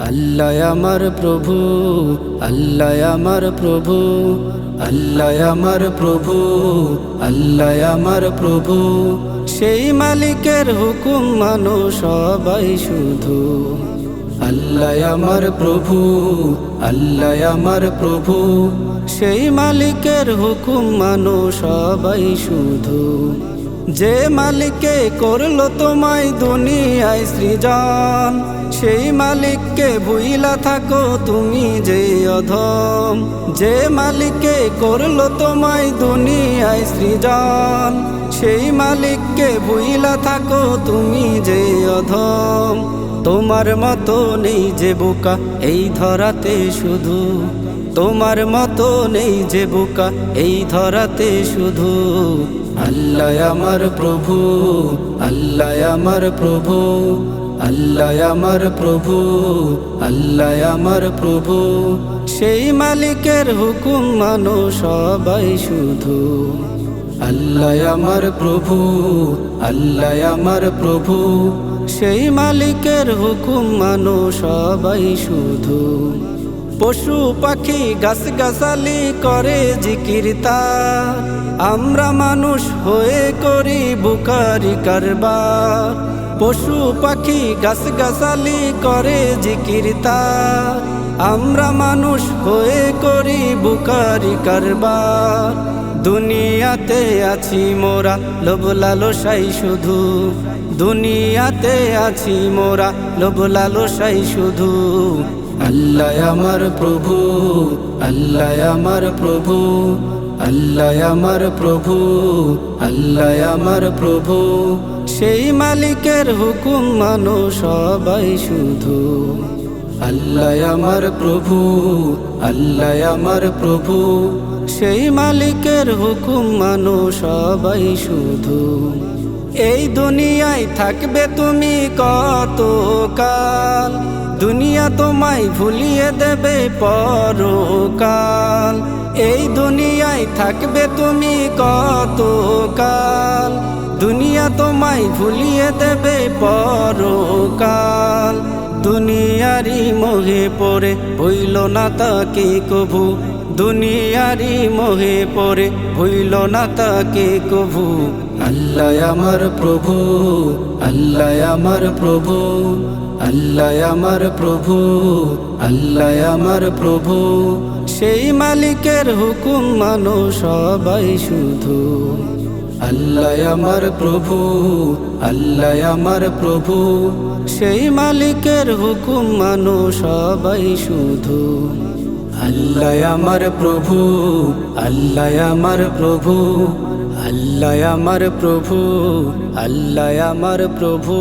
আল্লাহ আমার প্রভু, আল্লাহ আমার প্রভু, আল্লাহ আমার প্রভু, আল্লাহ আমার প্রভু। সেই মালিকের হুকুম মানো সবাই শুধু। আল্লাহ আমার প্রভু, আল্লাহ আমার প্রভু। সেই মালিকের হুকুম মানো সবাই শুধু। যে মালিককে করল তোমায় দুনিয়ায় সৃজন, সেই মালিককে ভুইলা থাকো তুমি যে অধম। যে মালিককে করল তোমায় দুনিয়ায় সৃজন, সেই মালিককে ভুইলা থাকো তুমি যে অধম। তোমার মতো নেই যে বোকা এই ধরাতে শুধু। তোমার মতো নেই যে বোকা এই ধরাতে শুধু। আল্লাহ আমার প্রভু, আল্লাহ আমার প্রভু, আল্লাহ আমার প্রভু, আল্লাহ আমার প্রভু। সেই মালিকের হুকুম মানো সবাই শুধু। আল্লাহ আমার প্রভু, আল্লাহ আমার প্রভু। সেই মালিকের হুকুম মানো সবাই শুধু। পশু পাখি গাছ গাছালি করে জিকির তার আমরা মানুষ হয়ে করি বুকারি কারবার পশু পাখি গাছ গাছালি করে জিকির তার আমরা মানুষ হয়ে করি বুকারি কারবার দুনিয়াতে আছি মোরা, লোভ লালসাই শুধু। দুনিয়াতে আছি মোরা, লোভ লালসাই শুধু। আল্লাহ আমার প্রভু, আল্লাহ আমার প্রভু, আল্লাহ আমার প্রভু, আল্লাহ আমার প্রভু। সেই মালিকের হুকুম মানো সবাই শুধু। আল্লাহ আমার প্রভু, আল্লাহ আমার প্রভু। সেই মালিকের হুকুম মানো সবাই শুধু। এই দুনিয়ায় থাকবে তুমি কত কাল দুনিয়া তোমায় ভুলিয়ে দেবে পরকাল। এই দুনিয়ায় থাকবে তুমি কতকাল? দুনিয়া তোমায় ভুলিয়ে দেবে দুনিয়ারি মোহে পড়ে হইল না তাকে কভু? দুনিয়ারি মোহে পড়ে হইল না তাকে কভু? আল্লাহ আমার প্রভু, আল্লাহ আমার প্রভু, আল্লাহ আমার প্রভু, আল্লাহ আমার প্রভু। সেই মালিকের হুকুম মানো সবাই শুধু। আল্লাহ আমার প্রভু, আল্লাহ আমার প্রভু। সেই মালিকের হুকুম মানো সবাই শুধু। আল্লাহ আমার প্রভু, আল্লাহ আমার প্রভু। আল্লাহ আমার প্রভু, আল্লাহ আমার প্রভু।